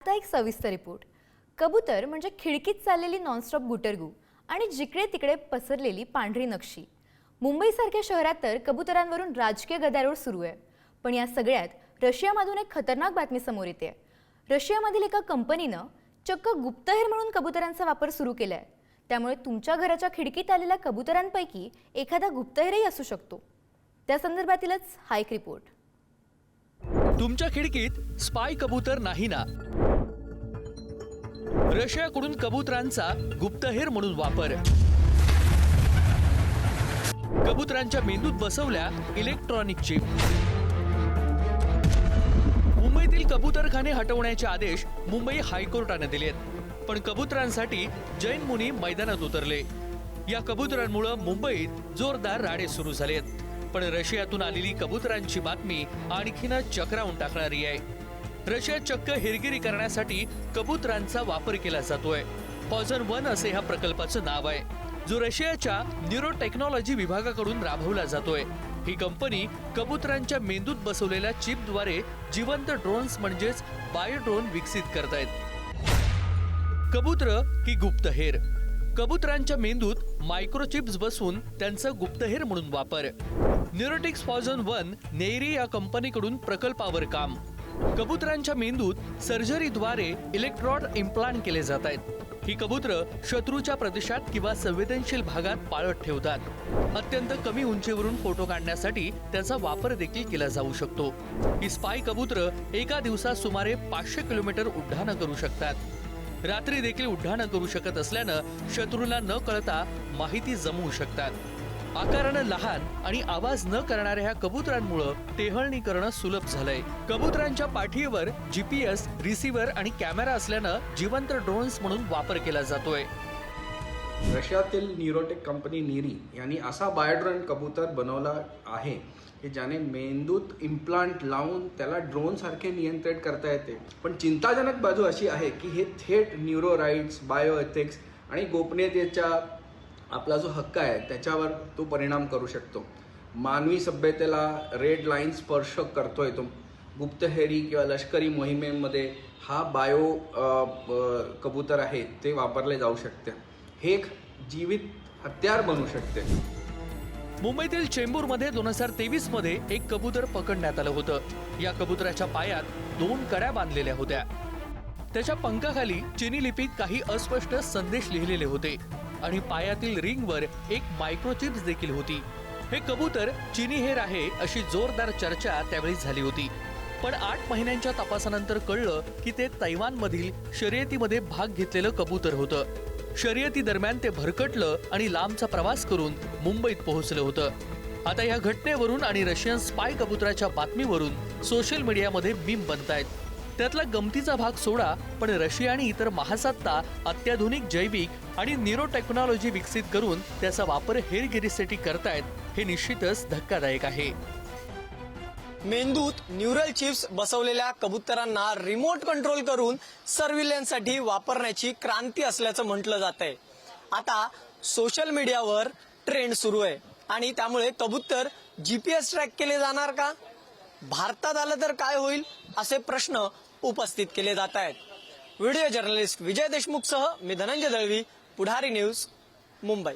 आता एक सविस्तर रिपोर्ट. कबूतर म्हणजे खिडकीत चाललेली नॉनस्टॉप गुटरगू आणि जिकडे तिकडे पसरलेली पांढरी नक्षी. मुंबईसारख्या शहरात तर कबुतरांवरून राजकीय गदारोळ सुरू आहे. पण या सगळ्यात रशियामधून एक खतरनाक बातमी समोर येते. रशियामधील एका कंपनीनं चक्क गुप्तहेर म्हणून कबुतरांचा वापर सुरू केलाय. त्यामुळे तुमच्या घराच्या खिडकीत आलेल्या कबुतरांपैकी एखादा गुप्तहेरही असू शकतो. त्या संदर्भातीलच हा एक रिपोर्ट. तुमच्या खिडकीत स्पाय कबूतर नाही ना? रशियाकडून कबुतरांचा गुप्तहेर म्हणून वापर. कबुतरांच्या मेंदूत बसवल्या इलेक्ट्रॉनिक चिप मुंबईतील कबुतरखाने हटवण्याचे आदेश मुंबई हायकोर्टाने दिलेत. पण कबुतरांसाठी जैन मुनी मैदानात उतरले. या कबुतरांमुळे मुंबईत जोरदार राडे सुरू झालेत. पण रशियातून आलेली कबुतरांची बातमी आणखीनच चक्रावून टाकणारी आहे. रशियात चक्क हेरगिरी करण्यासाठी कबुतरांचा वापर केला जातोय. पॉझन वन असे ह्या प्रकल्पाचं नाव आहे. जो रशियाच्या न्यूरो टेक्नॉलॉजी विभागाकडून राबवला जातोय. ही कंपनी कबुतरांच्या मेंदूत बसवलेल्या चिपद्वारे जिवंत ड्रोन्स म्हणजेच बायो ड्रोन विकसित करतायत. कबुतर की गुप्तहेर कबुतरांच्या मेंदूत मायक्रोचिप्स बसवून त्यांचा गुप्तहेर म्हणून वापर. न्यूरोटिक्स पॉझन वन नेरी या कंपनीकडून प्रकल्पावर काम. कबुतरांच्या मेंदूत सर्जरीद्वारे इलेक्ट्रॉड इम्प्लांट केले जात आहेत. ही कबुतर शत्रूच्या प्रदेशात किंवा संवेदनशील भागात पाळत ठेवतात. अत्यंत कमी उंचीवरून फोटो काढण्यासाठी त्याचा वापर देखील केला जाऊ शकतो. ही स्पाय कबुतर एका दिवसात सुमारे पाचशे किलोमीटर उड्डाणं करू शकतात. रात्री देखील उड्डाणं करू शकत असल्यानं शत्रूला न कळता माहिती जमवू शकतात. आकारानं लहान आणि आवाज न करणाऱ्या ह्या कबुतरांमुळं टेहळणी करणं सुलभ झालंय. कबुतरांच्या पाठीवर जीपीएस रिसिव्हर आणि कॅमेरा असल्यानं जिवंत ड्रोन्स म्हणून वापर केला जातोय. रशियातील न्यूरोटेक कंपनी निरी यांनी असा बायोड्रोन कबूतर बनवला आहे की ज्याने मेंदूत इम्प्लांट लावून त्याला ड्रोन सारखे नियंत्रित करता येते. पण चिंताजनक बाजू अशी आहे की हे थेट न्यूरो राईट्स बायो एथिक्स आणि गोपनीयतेच्या आपला जो हक्क आहे त्याच्यावर तो परिणाम करू शकतो. मानवी सभ्यतेला रेड लाईन स्पर्श करतोय तो. गुप्तहेरी किंवा लष्करी मोहिमेमध्ये हा बायो कबूतर आहे ते वापरले जाऊ शकते. हे एक जीवित हत्यार बनू शकते. मुंबईतील चेंबूरमध्ये दोन हजार तेवीसमध्ये एक कबूतर पकडण्यात आलं होतं. या कबुतराच्या पायात दोन कड्या बांधलेल्या होत्या. त्याच्या पंखाखाली चिनी लिपीत काही अस्पष्ट संदेश लिहिलेले होते. आणि पायातील रिंगवर एक मायक्रोचिप्स देखील होती. हे कबूतर चिनी हेर आहे अशी जोरदार चर्चा त्यावेळी झाली होती. पण आठ महिन्यांच्या तपासानंतर कळलं की ते तैवानमधील शर्यतीमध्ये भाग घेतलेलं कबूतर होतं. शर्यती दरम्यान ते भरकटलं आणि लांबचा प्रवास करून मुंबईत पोहोचलं होतं. आता या घटनेवरून आणि रशियन स्पाय कबुतराच्या बातमीवरून सोशल मीडियामध्ये मीम बनतायत. त्यातला गमतीचा भाग सोडा पण रशिया आणि इतर महासत्ता अत्याधुनिक जैविक आणि निरो टेक्नॉलॉजी विकसित करून त्याचा वापर हेरगिरीसाठी करतायत हे निश्चितच धक्कादायक आहे. मेंदूत न्यूरल चिप्स बसवलेल्या कबुतरांना रिमोट कंट्रोल करून सर्व्हिलन्ससाठी वापरण्याची क्रांती असल्याचं म्हटलं जात आहे आता सोशल मीडियावर ट्रेंड सुरू आहे आणि त्यामुळे कबुतर जीपीएस ट्रॅक केले जाणार का? भारतात आलं तर काय होईल? असे प्रश्न उपस्थित केले जात आहेत. व्हिडिओ जर्नलिस्ट विजय देशमुखसह मी धनंजय दळवी पुढारी न्यूज मुंबई.